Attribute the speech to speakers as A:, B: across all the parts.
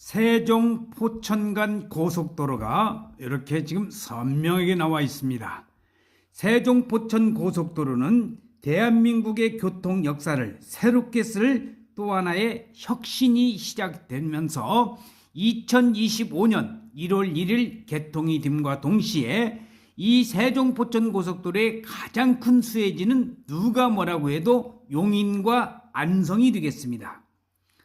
A: 세종 포천 간 고속도로가 이렇게 지금 선명하게 나와 있습니다. 세종 포천 고속도로는 대한민국의 교통 역사를 새롭게 쓸 또 하나의 혁신이 시작되면서 2025년 1월 1일 개통이 됨과 동시에 이 세종 포천 고속도로의 가장 큰 수혜지는 누가 뭐라고 해도 용인과 안성이 되겠습니다.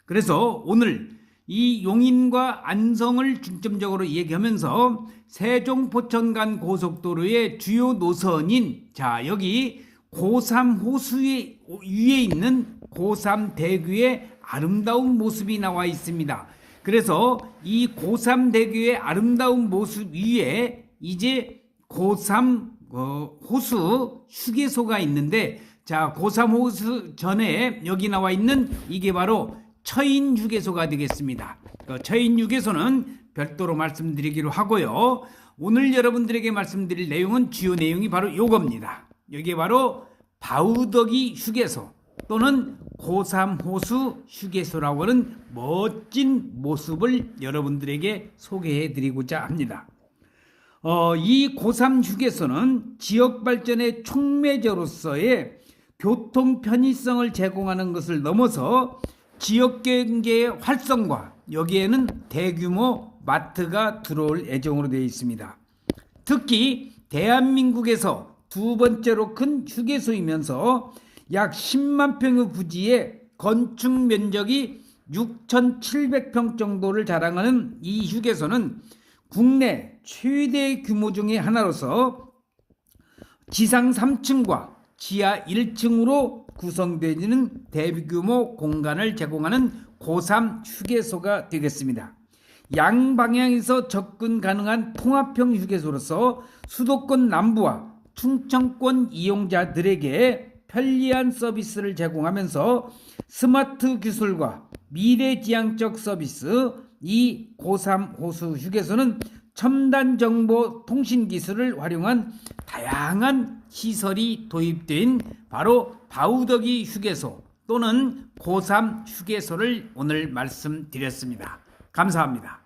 A: 그래서 오늘 이 용인과 안성을 중점적으로 얘기하면서 세종 포천 간 고속도로의 주요 노선인 자 여기 고삼 호수에 위에 있는 고삼 대교의 아름다운 모습이 나와 있습니다. 그래서 이 고삼 대교의 아름다운 모습 위에 이제 고삼 어, 호수 휴게소가 있는데 자 고삼 호수 전에 여기 나와 있는 이게 바로 처인 휴게소가 되겠습니다. 그 처인 휴게소는 별도로 말씀드리기로 하고요. 오늘 여러분들에게 말씀드릴 내용은 주요 내용이 바로 요겁니다. 여기 바로 바우더기 휴게소 또는 고삼 호수 휴게소라고 하는 멋진 모습을 여러분들에게 소개해 드리고자 합니다. 어, 이 고삼 휴게소는 지역 발전의 촉매제로서의 교통 편의성을 제공하는 것을 넘어서 지역 경제의 활성화 여기에는 대규모 마트가 들어올 예정으로 되어 있습니다. 특히 대한민국에서 두 번째로 큰 휴게소이면서 약 10만 평의 부지에 건축 면적이 6,700평 정도를 자랑하는 이 휴게소는 국내 최대 규모 중의 하나로서 지상 3층과 지하 1층으로 구성되는 대규모 공간을 제공하는 고3 휴게소가 되겠습니다. 양방향에서 접근 가능한 통합형 휴게소로서 수도권 남부와 충청권 이용자들에게 편리한 서비스를 제공하면서 스마트 기술과 미래지향적 서비스 이 고3 호수 휴게소는 첨단 정보 통신 기술을 활용한 다양한 시설이 도입된 바로 바우더기 휴게소 또는 고3 휴게소를 오늘 말씀드렸습니다. 감사합니다.